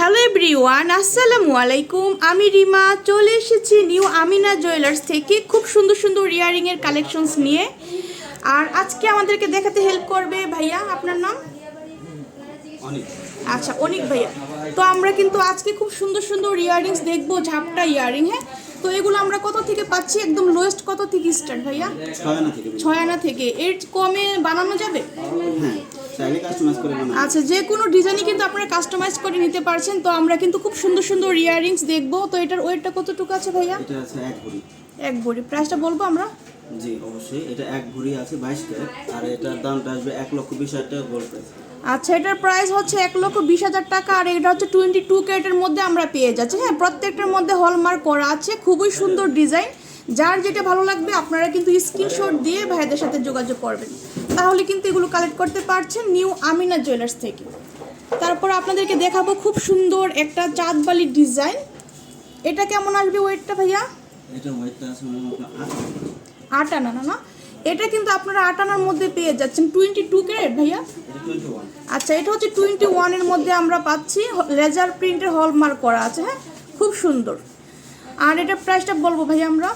Hello everyone আসসালামু আলাইকুম আমি রিমা চলে এসেছি নিউ আমিনা জুয়েলার্স থেকে খুব সুন্দর সুন্দর ইয়ারিংয়ের কালেকশনস নিয়ে। আর আজকে আমাদেরকে দেখাতে হেল্প করবে ভাইয়া আপনার নাম? আচ্ছা অনিক ভাইয়া। তো আমরা কিন্তু আজকে খুব সুন্দর সুন্দর ইয়ারিংস দেখব ঝাপটা ইয়ারিং হ্যাঁ? তো এগুলো আমরা কত থেকে পাচ্ছি? একদম লোয়েস্ট কত থেকে স্টার্ট ভাইয়া? ছয় আনা থেকে। এর কমে বানানো যাবে? হ্যাঁ। চাইলে কাস্টমাইজ করে বানাবো। আচ্ছা যে কোনো ডিজাইনই কিন্তু আপনারা কাস্টমাইজ করে নিতে পারছেন তো আমরা কিন্তু খুব সুন্দর সুন্দর ইয়ারিংস দেখব। তো এটার ওয়েটটা কতটুকু আছে ভাইয়া? এটা আছে এক ভরি। এক ভরি। প্রাইসটা বলব আমরা? জি অবশ্যই। এটা এক ভরি আছে বাইশ ক্যারেট। আর এটার দামটা আসবে এক লক্ষ বিশ হাজার টাকা গোল্ড প্রাইস আচ্ছা এটার প্রাইস হচ্ছে এক লক্ষ বিশ হাজার টাকা আর এটা হচ্ছে টোয়েন্টি টু ক্যারেটের মধ্যে আমরা পেয়ে যাচ্ছি। হ্যাঁ প্রত্যেকটার মধ্যে হলমার্ক করা আছে খুবই সুন্দর ডিজাইন যার যেটা ভালো লাগবে আপনারা কিন্তু স্ক্রিনশট দিয়ে ভাইদের সাথে যোগাযোগ করবেন। তাহলে কিন্তু এগুলো কালেক্ট করতে পারছেন নিউ আমিনা জুয়েলার্স থেকে। তারপর আপনাদেরকে দেখাবো খুব সুন্দর একটা চাঁদবালির ডিজাইন এটা কেমন আসবে ওয়েটটা ভাইয়া? আট আনা। না না। এটা কিন্তু আপনারা আট আনার মধ্যে পেয়ে যাচ্ছেন। টোয়েন্টি টু ক্যারেট ভাইয়া আচ্ছা এটা হচ্ছে টোয়েন্টি ওয়ানের মধ্যে আমরা পাচ্ছি। লেজার প্রিন্টের হলমার্ক করা আছে হ্যাঁ? খুব সুন্দর। আর এটা প্রাইসটা বলব ভাইয়া আমরা?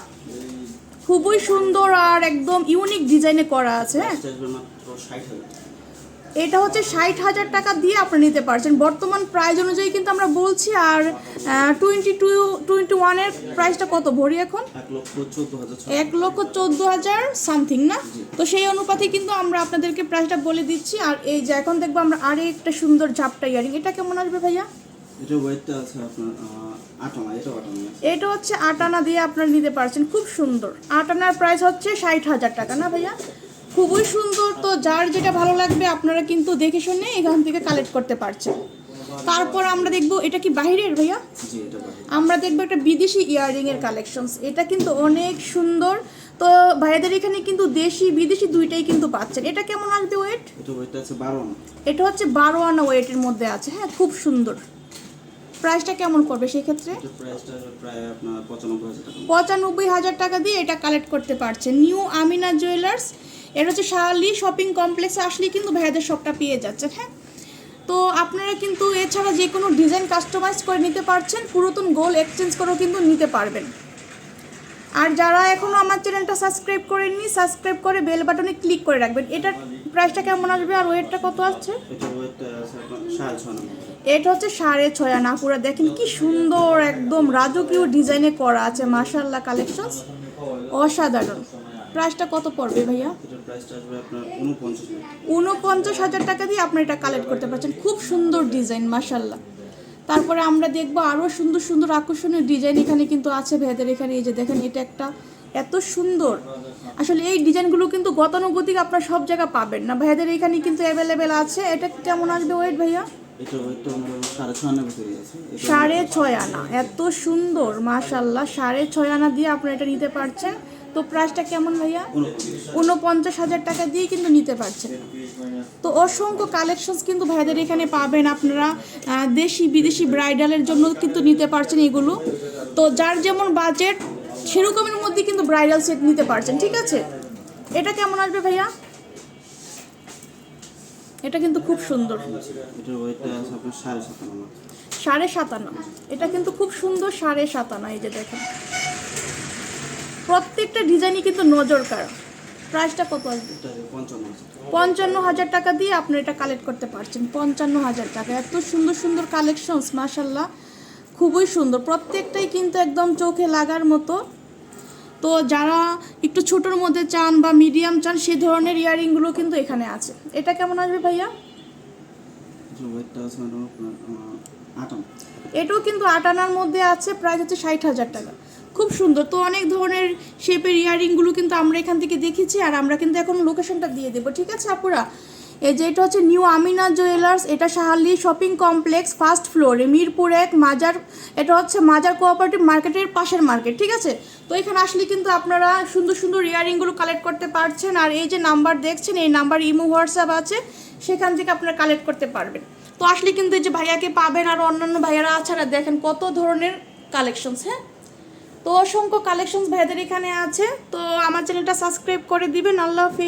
খুবই সুন্দর আর একদম ইউনিক ডিজাইনে করা আছে। হ্যাঁ এটা হচ্ছে ষাট হাজার টাকা দিয়ে আপনি নিতে পারছেন। বর্তমান প্রাইস অনুযায়ী কিন্তু আমরা বলছি আর টোয়েন্টি টু টোয়েন্টি ওয়ানের প্রাইসটা কত ভরি এখন? এক লক্ষ চোদ্দ হাজার সামথিং না? তো সেই অনুপাতে কিন্তু আমরা আপনাদেরকে প্রাইসটা বলে দিচ্ছি আর এই যে এখন দেখব আমরা আরেকটা সুন্দর ঝাপটা ইয়ারিং। এটা কেমন আসবে ভাইয়া? এটা ওয়েটটা আছে আপনার এটা হচ্ছে আট আনা দিয়ে আপনারা নিতে পারছেন খুব সুন্দর। আট আনার প্রাইস হচ্ছে ষাট হাজার টাকা না ভাইয়া? খুবই সুন্দর তো যার যেটা ভালো লাগবে আপনারা কিন্তু দেখে শুনে এখান থেকে কালেক্ট করতে পারছেন। তারপর আমরা দেখব এটা কি বাইরের ভাইয়া? আমরা দেখব একটা বিদেশি ইয়াররিং এর কালেকশনস এটা কিন্তু অনেক সুন্দর। তো ভাইয়াদের এখানে কিন্তু দেশি বিদেশি দুইটাই কিন্তু পাচ্ছেন। এটা কেমন আসবে ওয়েট এটা হচ্ছে বারো আনা ওয়েটের মধ্যে আছে হ্যাঁ খুব সুন্দর। প্রাইসটা কেমন করবে সেই ক্ষেত্রে পঁচানব্বই হাজার টাকা। দিয়ে এটা কালেক্ট করতে পারছেন নিউ আমিনা জুয়েলার্স এটা হচ্ছে শাহালি শপিং কমপ্লেক্সে আসলেই কিন্তু ভাইয়াদের শপটা পেয়ে যাচ্ছে হ্যাঁ? তো আপনারা কিন্তু এছাড়া যে কোনো ডিজাইন কাস্টমাইজ করে নিতে পারছেন পুরাতন গোল এক্সচেঞ্জ করেও কিন্তু নিতে পারবেন। আর যারা এখনও আমার চ্যানেলটা সাবস্ক্রাইব করেননি সাবস্ক্রাইব করে বেল বাটনে ক্লিক করে রাখবেন। এটার প্রাইসটা কেমন আসবে আর ওয়েটটা কত আসছে? এটা আপনার হচ্ছে সাড়ে ছয় আনা পুরো দেখেন কি সুন্দর একদম রাজকীয় ডিজাইনে করা আছে মাশাল্লাহ কালেকশনস অসাধারণ। প্রাইসটা কত পড়বে ভাইয়া? আপনার উনপঞ্চাশ হাজার টাকা দিয়ে আপনি এটা কালেক্ট করতে পারছেন। খুব সুন্দর ডিজাইন মাশাল্লাহ তারপরে আমরা দেখব আরও সুন্দর সুন্দর আকর্ষণীয় ডিজাইন এখানে কিন্তু আছে ভেদের এখানে। এই যে দেখেন, এটা একটা এত সুন্দর। আসলে এই ডিজাইনগুলো কিন্তু গতানুগতিক আপনার সব জায়গায় পাবেন না। ভাইয়াদের এখানে কিন্তু অ্যাভেলেবেল আছে। এটা কেমন আসবে ওয়েট ভাইয়া? সাড়ে ছয় আনা এত সুন্দর মাশাল্লাহ সাড়ে ছয় আনা দিয়ে আপনারা এটা নিতে পারছেন। তো প্রাইসটা কেমন ভাইয়া? উনপঞ্চাশ। উনপঞ্চাশ হাজার টাকা দিয়ে কিন্তু নিতে পারছেন। তো অসংখ্য কালেকশনস কিন্তু ভাইদের এখানে পাবেন আপনারা দেশি বিদেশি ব্রাইডালের জন্য কিন্তু নিতে পারছেন এগুলো। তো যার যেমন বাজেট সেরকমের মধ্যে কিন্তু ব্রাইডাল সেট নিতে পারছেন ঠিক আছে? এটা কেমন আসবে ভাইয়া? এটা কিন্তু খুব সুন্দর। সাড়ে সাত আনা। মাত্র। সাড়ে সাতান্ন এটা কিন্তু খুব সুন্দর সাড়ে সাতানা এই যে দেখেন। প্রত্যেকটা ডিজাইনই কিন্তু নজর কাড়া। প্রাইসটা কত আসবে? পঞ্চান্ন হাজার টাকা। দিয়ে আপনি এটা কালেক্ট করতে পারছেন। পঞ্চান্ন হাজার টাকা। এত সুন্দর সুন্দর কালেকশনস মাশাল্লাহ খুবই সুন্দর। প্রত্যেকটাই কিন্তু একদম চোখে লাগার মতো তো যারা একটু ছোটোর মধ্যে চান বা মিডিয়াম চান সে ধরনের ইয়ারিংগুলো কিন্তু এখানে আছে। এটা কেমন আসবে ভাইয়া? এটাও কিন্তু আট আনার মধ্যে আছে প্রাইস হচ্ছে ষাট হাজার টাকা। খুব সুন্দর। তো অনেক ধরনের শেপের ইয়ারিংগুলো কিন্তু আমরা এখান থেকে দেখেছি আর আমরা কিন্তু এখন লোকেশনটা দিয়ে দেবো। ঠিক আছে আপুরা? এই যে এটা হচ্ছে নিউ আমিনা জুয়েলার্স, এটা সাহালি শপিং কমপ্লেক্স, ফার্স্ট ফ্লোরে, মিরপুর এক, মাজার, এটা হচ্ছে মাজার কোঅপারেটিভ মার্কেটের পাশের মার্কেট, ঠিক আছে? তো এখানে আসলে কিন্তু আপনারা সুন্দর সুন্দর ইয়ারিংগুলো কালেক্ট করতে পারছেন, আর এই যে নাম্বার দেখছেন, এই নাম্বার ইমো হোয়াটসঅ্যাপ আছে, সেখান থেকে আপনারা কালেক্ট করতে পারবেন। তো আসলে কিন্তু এই যে ভাইয়াকে পাবেন, আর অন্যান্য ভাইয়ারা আছে, আর দেখেন কত ধরনের কালেকশনস হ্যাঁ? তো অসংখ্য কালেকশনস ভাইয়াদের এখানে আছে, তো আমার চ্যানেলটা সাবস্ক্রাইব করে দিবেন, আল্লাহ হাফিজ।